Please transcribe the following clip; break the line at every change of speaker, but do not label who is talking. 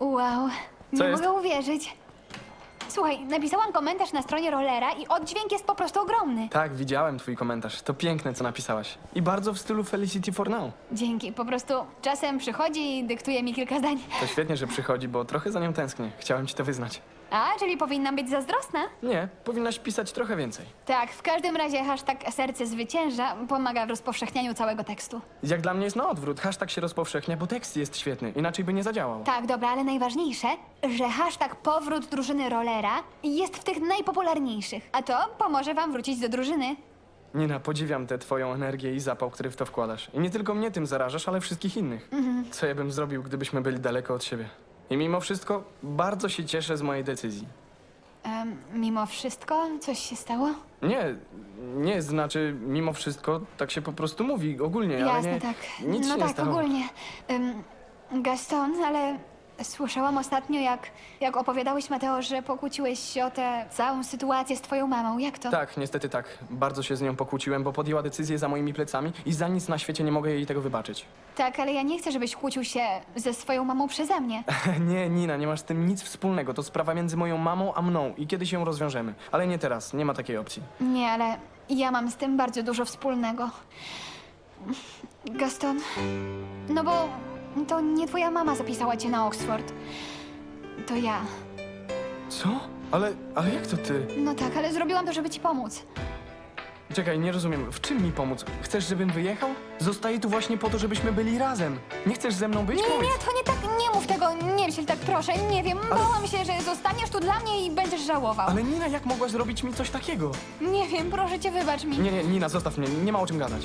Wow, nie
Co jest?
mogę uwierzyć. Słuchaj, napisałam komentarz na stronie Rollera i oddźwięk jest po prostu ogromny.
Tak, widziałem twój komentarz. To piękne, co napisałaś. I bardzo w stylu Felicity for Now.
Dzięki, po prostu czasem przychodzi i dyktuje mi kilka zdań.
To świetnie, że przychodzi, bo trochę za nią tęsknię. Chciałem ci to wyznać.
A, czyli powinnam być zazdrosna?
Nie, powinnaś pisać trochę więcej.
Tak, w każdym razie hashtag serce zwycięża pomaga w rozpowszechnianiu całego tekstu.
Jak dla mnie jest na odwrót. Hashtag się rozpowszechnia, bo tekst jest świetny. Inaczej by nie zadziałał.
Tak, dobra, ale najważniejsze, że hashtag powrót drużyny Rollera jest w tych najpopularniejszych. A to pomoże wam wrócić do drużyny.
Nina, podziwiam tę twoją energię i zapał, który w to wkładasz. I nie tylko mnie tym zarażasz, ale wszystkich innych. Co ja bym zrobił, gdybyśmy byli daleko od siebie? I mimo wszystko bardzo się cieszę z mojej decyzji.
Em, mimo wszystko, coś się stało?
Nie, nie, znaczy mimo wszystko tak się po prostu mówi ogólnie, ale
Jasne,
nie,
tak.
nic
no
się
tak,
nie stało.
ogólnie. Gaston, ale słyszałam ostatnio, jak, jak opowiadałeś, Mateo, że pokłóciłeś się o tę całą sytuację z twoją mamą. Jak to?
Tak, niestety tak. Bardzo się z nią pokłóciłem, bo podjęła decyzję za moimi plecami i za nic na świecie nie mogę jej tego wybaczyć.
Tak, ale ja nie chcę, żebyś kłócił się ze swoją mamą przeze mnie.
nie, Nina, nie masz z tym nic wspólnego. To sprawa między moją mamą a mną i kiedyś ją rozwiążemy. Ale nie teraz, nie ma takiej opcji.
Nie, ale ja mam z tym bardzo dużo wspólnego. Gaston, no bo to nie twoja mama zapisała cię na Oxford. To ja.
Co? Ale, ale jak to ty?
No tak, ale zrobiłam to, żeby ci pomóc.
Czekaj, nie rozumiem. W czym mi pomóc? Chcesz, żebym wyjechał? Zostaję tu właśnie po to, żebyśmy byli razem. Nie chcesz ze mną być?
Nie,
Powiedz.
nie, to nie tak, nie mów tego, nie myśl tak, proszę, nie wiem. Bałam się, że zostaniesz tu dla mnie i będziesz żałował.
Ale Nina, jak mogłaś zrobić mi coś takiego?
Nie wiem, proszę cię, wybacz mi.
Nie, nie, Nina, zostaw mnie. Nie ma o czym gadać.